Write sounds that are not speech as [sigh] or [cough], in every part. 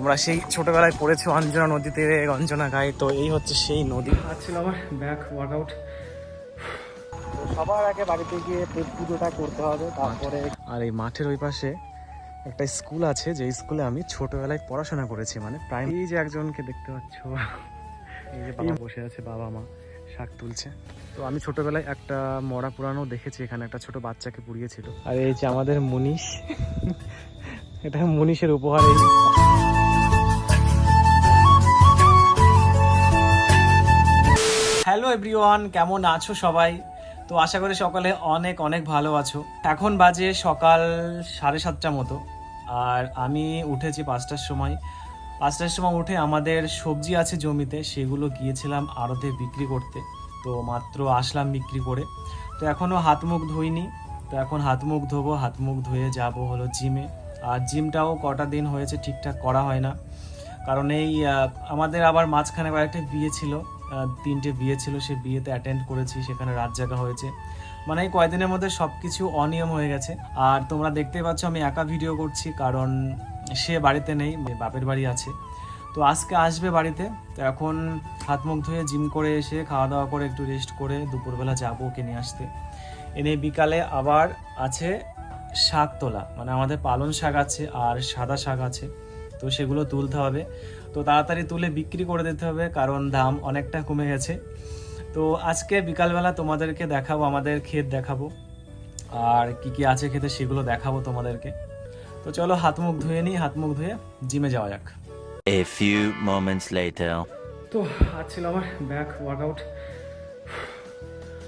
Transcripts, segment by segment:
তোমরা সেই ছোটবেলায় পড়েছো অঞ্জনা নদীতে অঞ্জনা গায়ে তো এই হচ্ছে সেই নদী। ছিল আমার ব্যাক ওয়ার্কআউট তো সবার আগে বাড়িতে গিয়ে পেট পুজোটা করতে হবে তারপরে আর এই মাঠের ওই পাশে একটা স্কুল আছে যে স্কুলে আমি ছোটবেলায় পড়াশোনা করেছি মানে প্রাইমারি এই যে একজনকে দেখতে পাচ্ছ এই যে বাবা বসে আছে বাবা মা শাক তুলছে। তো আমি ছোটবেলায় একটা মরা পুরানো দেখেছি এখানে একটা ছোট বাচ্চাকে পুড়িয়েছিল। আর এই যে আমাদের মনীষ [laughs] এটা মনীষের উপহার এই হ্যালো এভরিওয়ান, কেমন আছো সবাই? তো আশা করি সকালে অনেক অনেক ভালো আছো। এখন বাজে সকাল সাড়ে সাতটা মতো। আর আমি উঠেছি পাঁচটার সময়। পাঁচটার সময় উঠে আমাদের সবজি আছে জমিতে, সেগুলো গিয়েছিলাম আড়তে বিক্রি করতে। তো মাত্র আসলাম বিক্রি করে। তো এখনও হাত মুখ ধুইনি। তো এখন হাত মুখ ধোবো, হাত মুখ ধুয়ে যাব হলো জিমে। আর জিমটাও কটা দিন হয়েছে ঠিকঠাক করা হয় না। কারণ এই আমাদের আবার মাঝখানে কয়েকটা বিয়ে ছিল। তিনটে বিয়ে ছিল, সে বিয়েতে অ্যাটেন্ড করেছি, সেখানে রাত জাগা হয়েছে। মানে এই কয়দিনের মধ্যে সব কিছু অনিয়ম হয়ে গেছে। আর তোমরা দেখতেই পাচ্ছ, আমি একা ভিডিও করছি, কারণ সে বাড়িতে নেই বাপের বাড়ি আছে। তো আজকে আসবে বাড়িতে, তো এখন হাত মুখ ধুয়ে জিম করে এসে খাওয়া দাওয়া করে একটু রেস্ট করে দুপুরবেলা যাব ওকে নিয়ে আসতে। এনে বিকালে আবার আছে শাক তোলা মানে আমাদের পালন শাক আছে আর সাদা শাক আছে। তো সেগুলো তুলতে হবে। তো তাড়াতাড়ি তুলে বিক্রি করে দিতে হবে কারণ দাম অনেকটা কমে গেছে। তো আজকে বিকালবেলা তোমাদেরকে দেখাবো আমাদের ক্ষেত দেখাবো। আর কি কি আছে খেতে সেগুলো দেখাবো তোমাদেরকে। তো চলো হাত মুখ ধুয়ে নিই হাত মুখ ধুয়ে জিমে যাওয়া যাক। A few moments later. তো আজ ছিল আমার ব্যাক ওয়ার্কআউট।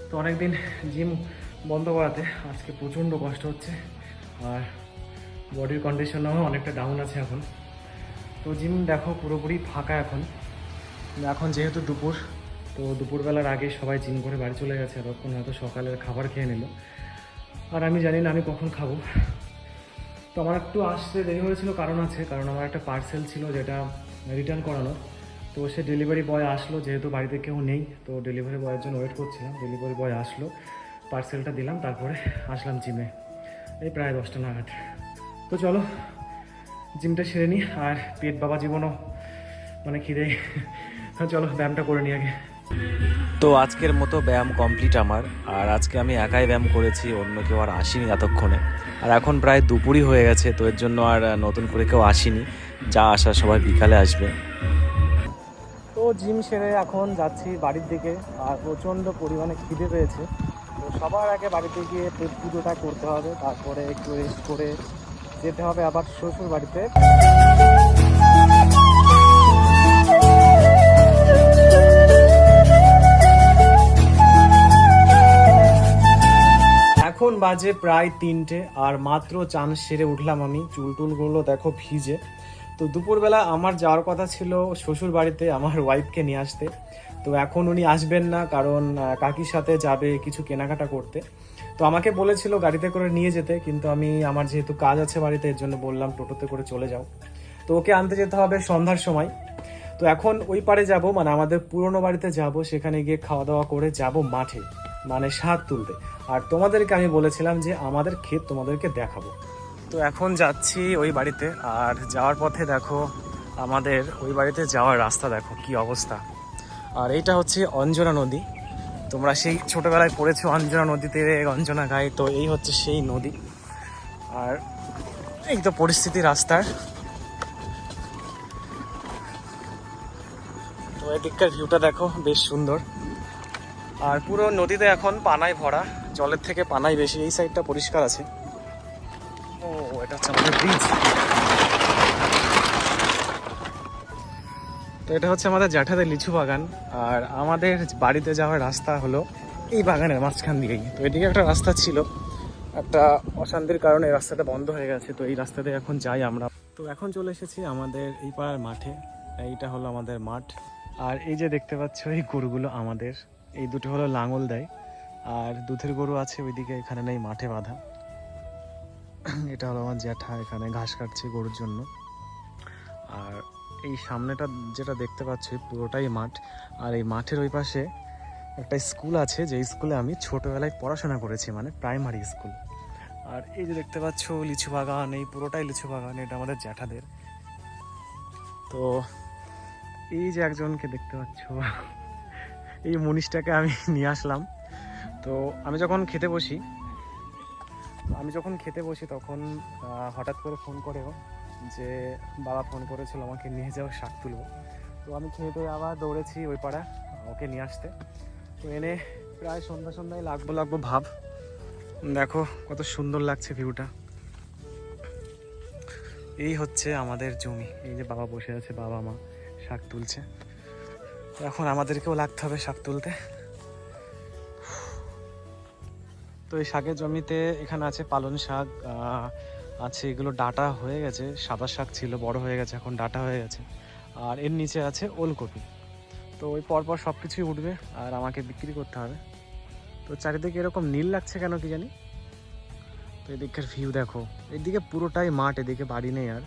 তো অনেকদিন জিম বন্ধ করাতে আজকে প্রচণ্ড কষ্ট হচ্ছে। আর বডির কন্ডিশনও অনেকটা ডাউন আছে এখন। তো জিম দেখো পুরোপুরি ফাঁকা এখন। এখন যেহেতু দুপুর, তো দুপুরবেলার আগে সবাই জিম করে বাড়ি চলে গেছে, এতক্ষণ হয়তো সকালের খাবার খেয়ে নিল। আর আমি জানি না আমি কখন খাব। তো আমার একটু আসতে দেরি হয়েছিল, কারণ আছে, কারণ আমার একটা পার্সেল ছিল যেটা রিটার্ন করানোর। তো সে ডেলিভারি বয় আসলো, যেহেতু বাড়িতে কেউ নেই, তো ডেলিভারি বয়ের জন্য ওয়েট করছিলাম। ডেলিভারি বয় আসলো পার্সেলটা দিলাম, তারপরে আসলাম জিমে এই প্রায় দশটা নাগাদ। তো চলো জিমটা সেরে নিই আর পেট বাবা জীবনও মানে খিদে। চলো ব্যায়ামটা করে নিই আগে। তো আজকের মতো ব্যায়াম কমপ্লিট আমার আর আজকে আমি একাই ব্যায়াম করেছি অন্য কেউ আর আসেনি এতক্ষণে। আর এখন প্রায় দুপুরই হয়ে গেছে তো এর জন্য আর নতুন করে কেউ আসেনি। যা আসা সবাই বিকালে আসবে। তো জিম সেরে এখন যাচ্ছি বাড়ির দিকে আর প্রচণ্ড পরিমাণে খিদে পেয়েছে। তো সবার আগে বাড়িতে গিয়ে পেট পুজোটা করতে হবে তারপরে একটু রেস্ট করে যেতে হবে আবার শ্বশুর বাড়িতে এখন বাজে প্রায় তিনটে, আর মাত্র চান সেরে উঠলাম আমি। চুল টুলগুলো দেখো ভিজে। তো দুপুরবেলা আমার যাওয়ার কথা ছিল শ্বশুর বাড়িতে আমার ওয়াইফকে নিয়ে আসতে। তো এখন উনি আসবেন না, কারণ কাকির সাথে যাবে কিছু কেনাকাটা করতে। তো আমাকে বলেছিল গাড়িতে করে নিয়ে যেতে, কিন্তু আমি আমার যেহেতু কাজ আছে বাড়িতে, এর জন্য বললাম টোটোতে করে চলে যাও। তো ওকে আনতে যেতে হবে সন্ধ্যার সময়। তো এখন ওই পারে যাব মানে আমাদের পুরনো বাড়িতে যাব, সেখানে গিয়ে খাওয়া দাওয়া করে যাব মাঠে মানে শাক তুলতে। আর তোমাদেরকে আমি বলেছিলাম যে আমাদের ক্ষেত তোমাদেরকে দেখাবো। তো এখন যাচ্ছি ওই বাড়িতে, আর যাওয়ার পথে দেখো আমাদের ওই বাড়িতে যাওয়ার রাস্তা, দেখো কি অবস্থা। আর এইটা হচ্ছে অঞ্জনা নদী। তোমরা সেই ছোটবেলায় পড়েছো অঞ্জনা নদীতে, অঞ্জনা গায়ে তো এই হচ্ছে সেই নদী। আর এই তো পরিস্থিতি রাস্তার। তো এদিককার ভিউটা দেখো, বেশ সুন্দর। আর পুরো নদীতে এখন পানায় ভরা। জলের থেকে পানাই বেশি এই সাইডটা পরিষ্কার আছে। ও, এটা হচ্ছে আমাদের ব্রিজ তো এটা হচ্ছে আমাদের জ্যাঠাদের লিচু বাগান, আর আমাদের বাড়িতে যাওয়ার রাস্তা হলো এই বাগানের মাঝখান দিয়েই তো এদিকে একটা রাস্তা ছিল, একটা অশান্তির কারণে এই রাস্তাটা বন্ধ হয়ে গেছে, তো এই রাস্তাতে এখন যাই আমরা। তো এখন চলে এসেছি আমাদের এই পাড়ার মাঠে, এইটা হলো আমাদের মাঠ, আর এই যে দেখতে পাচ্ছ এই গরুগুলো আমাদের, এই দুটো হলো লাঙল দেয়, আর দুধের গরু আছে ওইদিকে, এখানে নেই মাঠে বাঁধা। এটা হলো আমার জ্যাঠা, এখানে ঘাস কাটছে গরুর জন্য। আর এই সামনেটা যেটা দেখতে পাচ্ছি পুরোটাই মাঠ। আর এই মাঠের ওই পাশে একটা স্কুল আছে যে স্কুলে আমি ছোটবেলায় পড়াশোনা করেছি মানে প্রাইমারি স্কুল। আর এই যে দেখতে পাচ্ছ, লিচু বাগান, এই পুরোটাই লিচু বাগান, এটা আমাদের জ্যাঠাদের। তো এই যে একজনকে দেখতে পাচ্ছ, এই মনীষটাকে আমি নিয়ে আসলাম। তো আমি যখন খেতে বসি, আমি যখন খেতে বসি তখন হঠাৎ করে ফোন করেও যে বাবা ফোন করেছিল আমাকে নিয়ে যাও, শাক তুলবো। তো আমি খেয়ে দিয়ে আবার দৌড়েছি ওই পাড়া, ওকে নিয়ে আসতে। তো এনে প্রায় সন্ধ্যা সন্ধ্যায় লাগবো লাগবো ভাব। দেখো কত সুন্দর লাগছে ভিউটা। এই হচ্ছে আমাদের জমি। এই যে বাবা বসে আছে, বাবা মা শাক তুলছে। এখন আমাদেরকেও লাগতে হবে শাক তুলতে। তো এই শাকের জমিতে এখানে আছে পালন শাক আছে, এগুলো ডাটা হয়ে গেছে, সাদা শাক ছিল, বড় হয়ে গেছে, এখন ডাটা হয়ে গেছে। আর এর নিচে আছে ওলকপি। তো ওই পরপর সব কিছুই উঠবে আর আমাকে বিক্রি করতে হবে। তো চারিদিকে এরকম নীল লাগছে কেন কি জানি? তো এদিকের ভিউ দেখো। এদিকে পুরোটাই মাঠ, এদিকে বাড়ি নেই আর।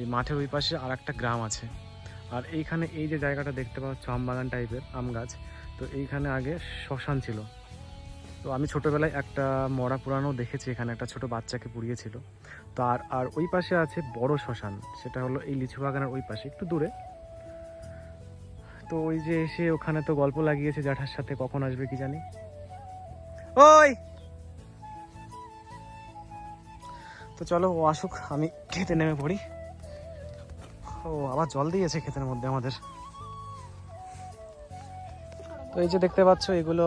এই মাঠের ওই পাশে আর একটা গ্রাম আছে। আর এইখানে এই যে জায়গাটা দেখতে পাচ্ছ আম বাগান টাইপের আম গাছ। তো এইখানে আগে শ্মশান ছিল। তো আমি ছোটবেলায় একটা মরা পুরানো দেখেছি, এখানে একটা ছোট বাচ্চাকে পুড়িয়েছিল। তো আর আর ওই পাশে আছে বড় শ্মশান, সেটা হলো এই লিচু বাগানের ওই পাশে, একটু দূরে। তো ওই যে এসে ওখানে তো গল্প লাগিয়েছে জ্যাঠার সাথে, কখন আসবে কি জানি। ওই! তো চলো, ও আসুক, আমি খেতে নেমে পড়ি। ও, আবার জল দিয়েছে ক্ষেতের মধ্যে আমাদের। তো এই যে দেখতে পাচ্ছ, এগুলো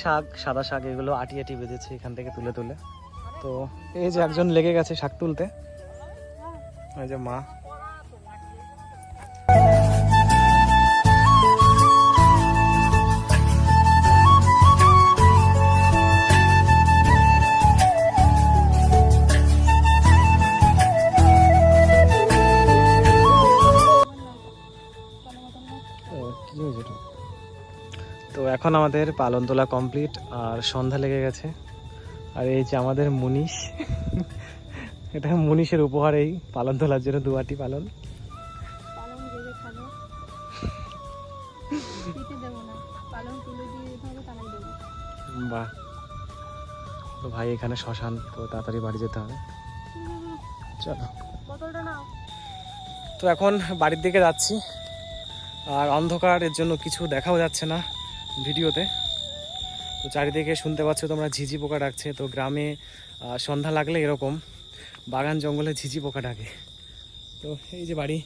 শাক, সাদা শাক, এগুলো আটি আটি বেঁধেছে এখান থেকে তুলে তুলে। তো এই যে একজন লেগে গেছে শাক তুলতে। এই যে মা। এখন আমাদের পালন তোলা কমপ্লিট আর সন্ধ্যা লেগে গেছে। আর এই যে আমাদের মুনিশ এটা মুনিশের উপহার এই পালন। তোলার জন্য দুয়াটি পালন বাহ। তো ভাই এখানে শ্মশান তো তাড়াতাড়ি বাড়ি যেতে হবে। চলো। তো এখন বাড়ির দিকে যাচ্ছি আর অন্ধকার এর জন্য কিছু দেখাও যাচ্ছে না। ভিডিওতে। তো চারিদিকে শুনতে পাচ্ছ তোমরা ঝিঝি পোকা ডাকছে। তো গ্রামে সন্ধ্যা লাগলে এরকম বাগান জঙ্গলে ঝিঝি পোকা ডাকে। তো এই যে বাড়ি।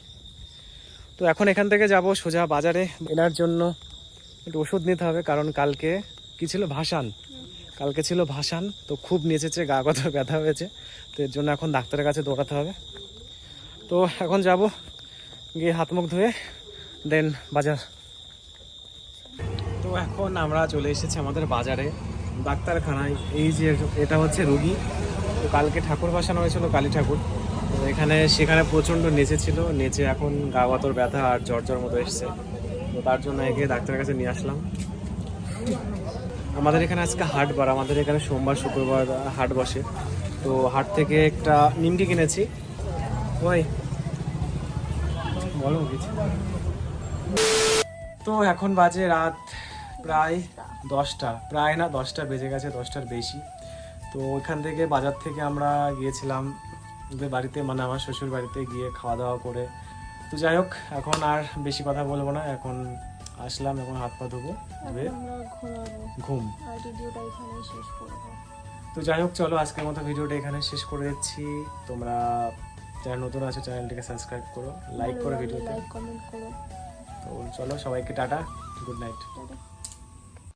তো এখন এখান থেকে যাব সোজা বাজারে। এনার জন্য একটু ওষুধ নিতে হবে, কারণ কালকে কি ছিল? ভাসান। কালকে ছিল ভাসান, তো খুব নেচেছে গা কথা ব্যথা হয়েছে। তো এর জন্য এখন ডাক্তারের কাছে দৌড়াতে হবে। তো এখন যাব, গিয়ে হাত মুখ ধুয়ে, দেন বাজার। এখন আমরা চলে এসেছি আমাদের বাজারে, ডাক্তারখানায়। এই যে এটা হচ্ছে রুগী। তো কালকে ঠাকুর বসানো হয়েছিল, কালী ঠাকুর। তো এখানে, সেখানে প্রচণ্ড নেচেছিল নেচে এখন গা গতর ব্যথা আর জ্বর জ্বর মতো এসছে। তো তার জন্য একে ডাক্তারের কাছে নিয়ে আসলাম। আমাদের এখানে আজকে হাট বার। আমাদের এখানে সোমবার, শুক্রবার হাট বসে। তো হাট থেকে একটা নিমকি কিনেছি। ওই, বলো কিছু। তো এখন বাজে রাত প্রায় দশটা প্রায় না দশটা বেজে গেছে দশটার বেশি। তো ওইখান থেকে বাজার থেকে আমরা গিয়েছিলাম ওদের বাড়িতে মানে আমার শ্বশুর বাড়িতে গিয়ে খাওয়া দাওয়া করে। তো যাই হোক এখন আর বেশি কথা বলব না এখন আসলাম এখন হাত পা ধোবো ধুয়ে ঘুম। তো যাই হোক চলো আজকের মতো ভিডিওটা এখানে শেষ করে দিচ্ছি। তোমরা যারা নতুন আছো চ্যানেলটিকে সাবস্ক্রাইব করো লাইক করো ভিডিওতে। তো চলো সবাইকে টাটা গুড নাইট টাটা।